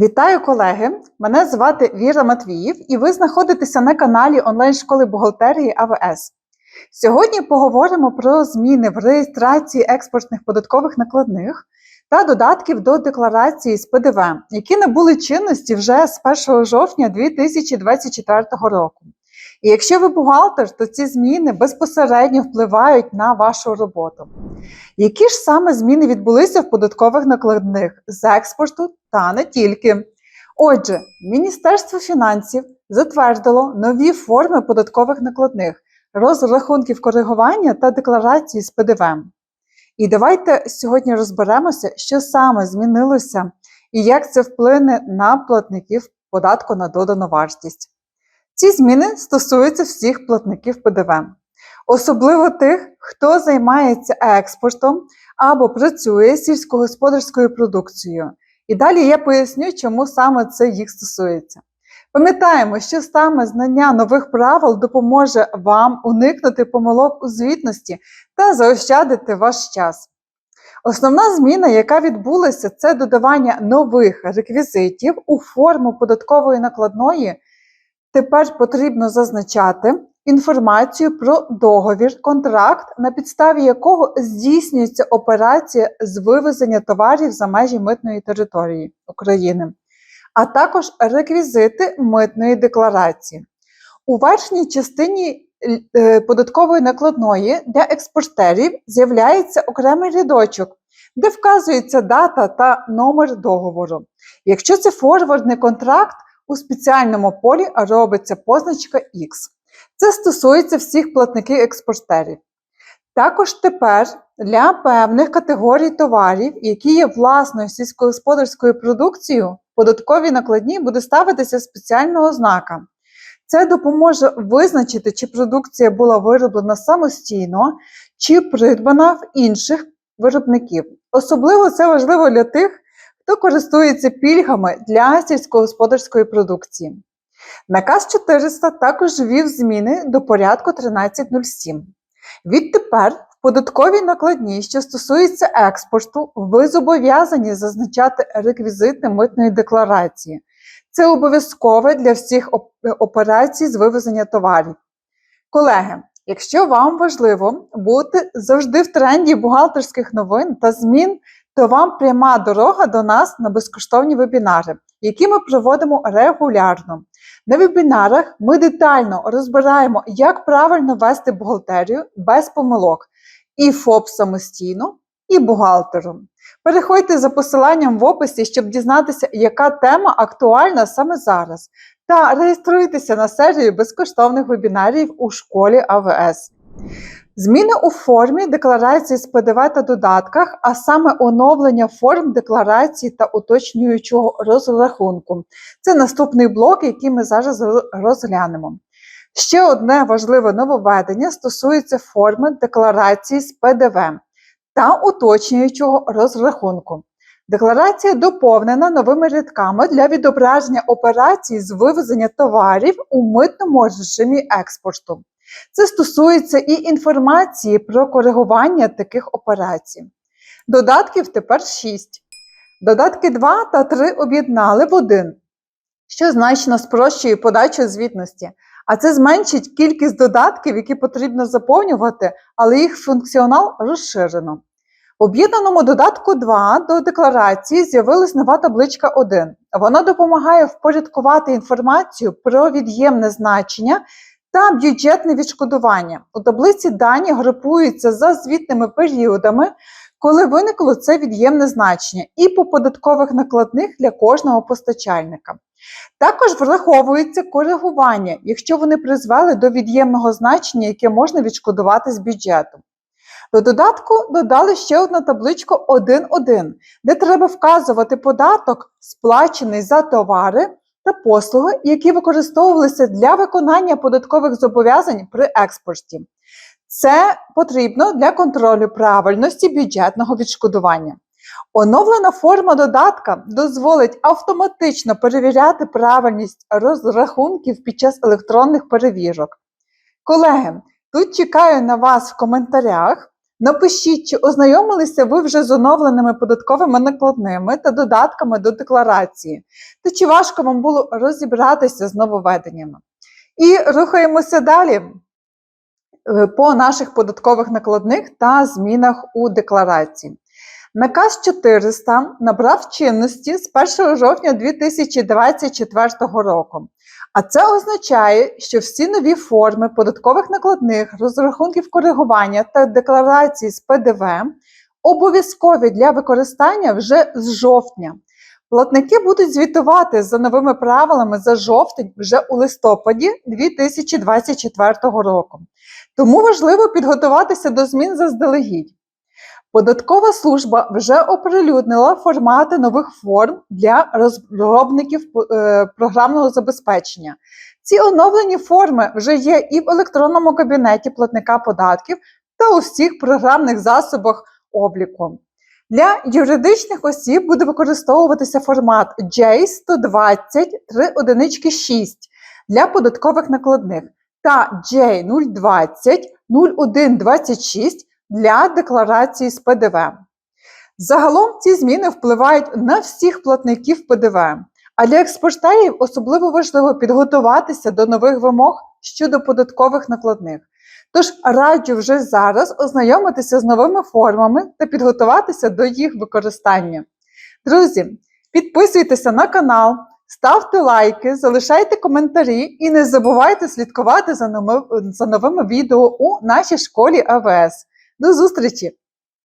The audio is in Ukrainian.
Вітаю колеги! Мене звати Віра Матвіїв, і ви знаходитеся на каналі онлайн-школи бухгалтерії АВС. Сьогодні поговоримо про зміни в реєстрації експортних податкових накладних та додатків до декларації з ПДВ, які набули чинності вже з 1 жовтня 2024 року. І якщо ви бухгалтер, то ці зміни безпосередньо впливають на вашу роботу. Які ж саме зміни відбулися в податкових накладних з експорту та не тільки? Отже, Міністерство фінансів затвердило нові форми податкових накладних, розрахунків коригування та декларації з ПДВ. І давайте сьогодні розберемося, що саме змінилося і як це вплине на платників податку на додану вартість. Ці зміни стосуються всіх платників ПДВ, особливо тих, хто займається експортом або працює сільськогосподарською продукцією. І далі я поясню, чому саме це їх стосується. Пам'ятаємо, що саме знання нових правил допоможе вам уникнути помилок у звітності та заощадити ваш час. Основна зміна, яка відбулася, це додавання нових реквізитів у форму податкової накладної. Тепер потрібно зазначати інформацію про договір, контракт, на підставі якого здійснюється операція з вивезення товарів за межі митної території України, а також реквізити митної декларації. У верхній частині е, податкової накладної для експортерів з'являється окремий рядочок, де вказується дата та номер договору. Якщо це форвардний контракт, у спеціальному полі робиться позначка X. Це стосується всіх платників експортерів. Також тепер для певних категорій товарів, які є власною сільськогосподарською продукцією, податкові накладні буде ставитися спеціальна ознака. Це допоможе визначити, чи продукція була вироблена самостійно, чи придбана в інших виробників. Особливо це важливо для тих, хто користується пільгами для сільськогосподарської продукції. Наказ 400 також ввів зміни до порядку 1307. Відтепер в податковій накладній, що стосується експорту, ви зобов'язані зазначати реквізити митної декларації. Це обов'язкове для всіх операцій з вивезення товарів. Колеги, якщо вам важливо бути завжди в тренді бухгалтерських новин та змін, то вам пряма дорога до нас на безкоштовні вебінари, які ми проводимо регулярно. На вебінарах ми детально розбираємо, як правильно вести бухгалтерію без помилок і ФОП самостійно, і бухгалтером. Переходьте за посиланням в описі, щоб дізнатися, яка тема актуальна саме зараз. Та реєструйтеся на серію безкоштовних вебінарів у школі АВС. Зміни у формі декларації з ПДВ та додатках, а саме оновлення форм декларації та уточнюючого розрахунку. Це наступний блок, який ми зараз розглянемо. Ще одне важливе нововведення стосується форми декларації з ПДВ та уточнюючого розрахунку. Декларація доповнена новими рядками для відображення операцій з вивезення товарів у митному режимі експорту. Це стосується і інформації про коригування таких операцій. Додатків тепер 6. Додатки 2 та 3 об'єднали в один, що значно спрощує подачу звітності. А це зменшить кількість додатків, які потрібно заповнювати, але їх функціонал розширено. В об'єднаному додатку 2 до декларації з'явилась нова табличка 1. Вона допомагає впорядкувати інформацію про від'ємне значення та бюджетне відшкодування. У таблиці дані групуються за звітними періодами, коли виникло це від'ємне значення, і по податкових накладних для кожного постачальника. Також враховується коригування, якщо вони призвели до від'ємного значення, яке можна відшкодувати з бюджету. До додатку додали ще одну табличку 1.1, де треба вказувати податок, сплачений за товари та послуги, які використовувалися для виконання податкових зобов'язань при експорті. Це потрібно для контролю правильності бюджетного відшкодування. Оновлена форма додатка дозволить автоматично перевіряти правильність розрахунків під час електронних перевірок. Колеги, тут чекаю на вас в коментарях. Напишіть, чи ознайомилися ви вже з оновленими податковими накладними та додатками до декларації, та чи важко вам було розібратися з нововведеннями. І рухаємося далі е, по наших податкових накладних та змінах у декларації. Наказ 400 набрав чинності з 1 жовтня 2024 року. А це означає, що всі нові форми податкових накладних, розрахунків коригування та декларацій з ПДВ обов'язкові для використання вже з жовтня. Платники будуть звітувати за новими правилами за жовтень вже у листопаді 2024 року. Тому важливо підготуватися до змін заздалегідь. Податкова служба вже оприлюднила формати нових форм для розробників е, програмного забезпечення. Ці оновлені форми вже є і в електронному кабінеті платника податків та у всіх програмних засобах обліку. Для юридичних осіб буде використовуватися формат J120 6 для податкових накладних та J020 0126 для декларації з ПДВ. Загалом ці зміни впливають на всіх платників ПДВ, а для експортерів особливо важливо підготуватися до нових вимог щодо податкових накладних. Тож раджу вже зараз ознайомитися з новими формами та підготуватися до їх використання. Друзі, підписуйтеся на канал, ставте лайки, залишайте коментарі і не забувайте слідкувати за новими, відео у нашій школі АВС. До зустрічі!